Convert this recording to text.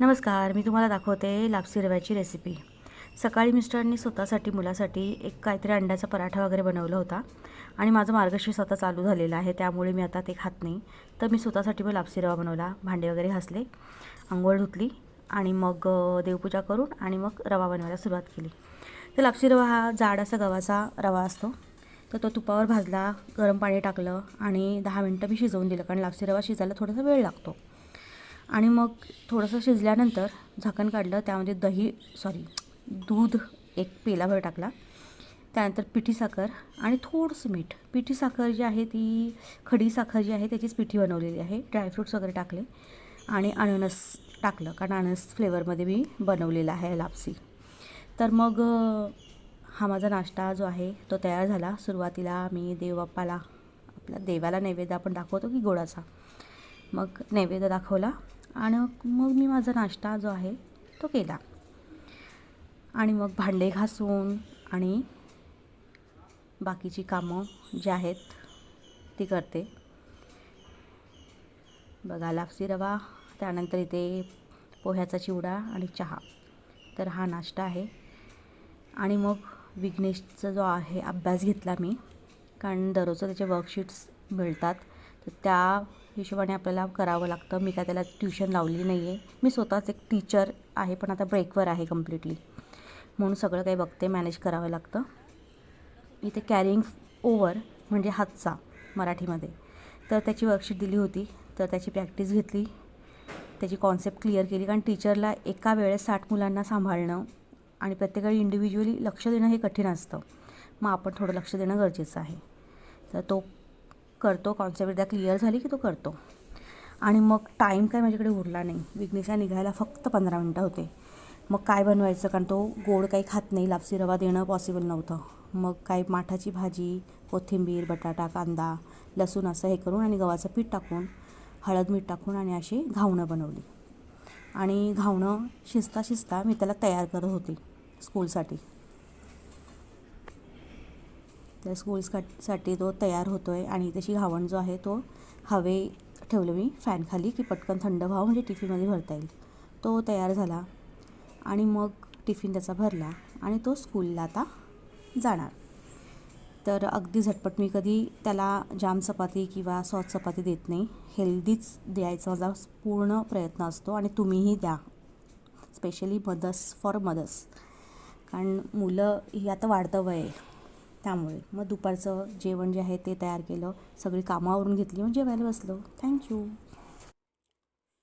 नमस्कार मी तुम्हाला दाखवते लापसी रव्याची रेसिपी सकाळी मिस्टरांनी स्वतःसाठी मुलासाठी एक काहीतरी अंड्याचा पराठा वगैरे बनवला होता आणि माझं मार्गशीर्ष स्वतः चालू झालेलं आहे त्यामुळे मी आता ते खात नाही. तर मी स्वतःसाठी मग लापसी रवा बनवला भांडे वगैरे घासले आंघोळ धुतली आणि मग देवपूजा करून आणि मग रवा बनवायला सुरुवात केली. तर लापसी रवा हा जाड असा गव्हाचा रवा असतो. तर तो तुपावर भाजला गरम पाणी टाकलं आणि दहा मिनटं मी शिजवून दिलं कारण लापसी रवा शिजायला थोडासा वेळ लागतो. आणि मग थोडंसं शिजल्यानंतर झाकण काढलं त्यामध्ये दही सॉरी दूध एक पेलाभर टाकला. त्यानंतर पिठी साखर आणि थोडंसं मीठ. पिठी साखर जी आहे ती खडी साखर जी आहे त्याचीच पिठी बनवलेली आहे. ड्रायफ्रूट्स वगैरे टाकले आणि अननस टाकलं कारण अननस फ्लेवरमध्ये मी बनवलेला आहे लापसी. तर मग हा माझा नाश्ता जो आहे तो तयार झाला. सुरुवातीला मी देवबाप्पाला आपल्या देवाला नैवेद्य आपण दाखवतो की गोडाचा. मग नैवेद्य दाखवला आणि मग मी माझा नाश्ता जो आहे तो केला. आणि मग भांडे घासून आणि बाकीची कामं जी आहेत ती करते. बघा लापसी रवा त्यानंतर इथे पोह्याचा चिवडा आणि चहा. तर हा नाश्ता आहे. आणि मग विघ्नेशचा जो आहे अभ्यास घेतला मी. कारण दररोजचं त्याचे वर्कशीट्स मिळतात. तर त्या हिशोबाने आपल्याला करावं लागतं. मी काय त्याला ट्युशन लावली नाही आहे मी स्वतःच एक टीचर आहे पण आता ब्रेकवर आहे कम्प्लिटली म्हणून सगळं काही बघते मॅनेज करावं लागतं. इथे कॅरिंग ओवर म्हणजे हातचा मराठीमध्ये. तर त्याची वर्कशीट दिली होती. तर त्याची प्रॅक्टिस घेतली. त्याची कॉन्सेप्ट क्लिअर केली. कारण टीचरला एका वेळेस साठ मुलांना सांभाळणं आणि प्रत्येकाला इंडिव्हिज्युअली लक्ष देणं हे कठीण असतं. मग आपण थोडं लक्ष देणं गरजेचं आहे. तर तो करतो कॉन्सेप्ट एकदा क्लिअर झाली की तो करतो. आणि मग टाईम काय माझ्याकडे उरला नाही. विघ्नेशला निघायला फक्त पंधरा मिनटं होते. मग काय बनवायचं? कारण तो गोड काही खात नाही. लापसी रवा देणं पॉसिबल नव्हतं. मग काय माठाची भाजी कोथिंबीर बटाटा कांदा लसूण असं हे करून आणि गव्हाचं पीठ टाकून हळद मीठ टाकून आणि अशी घावणं बनवली. आणि घावणं शिजता शिजता मी त्याला तयार करत होती स्कूलसाठी त्या स्कूल्ससाठी तो तयार होतो आहे आणि त्याची घावण जो आहे तो हवे ठेवलं मी. फॅनखाली की पटकन थंड व्हावं म्हणजे टिफिनमध्ये भरता येईल. तो तयार झाला आणि मग टिफिन त्याचा भरला आणि तो स्कूलला आता जाणार. तर अगदी झटपट मी कधी त्याला जाम चपाती किंवा सॉस चपाती देत नाही. हेल्दीच द्यायचा माझा पूर्ण प्रयत्न असतो आणि तुम्हीही द्या. स्पेशली मदर्स फॉर मदर्स कारण मुलं ही आता वाढतं वय त्यामुळे. मग दुपारचं जेवण जे आहे ते तयार केलं. सगळी कामावरून घेतली. मग जेवायला बसलो. थँक्यू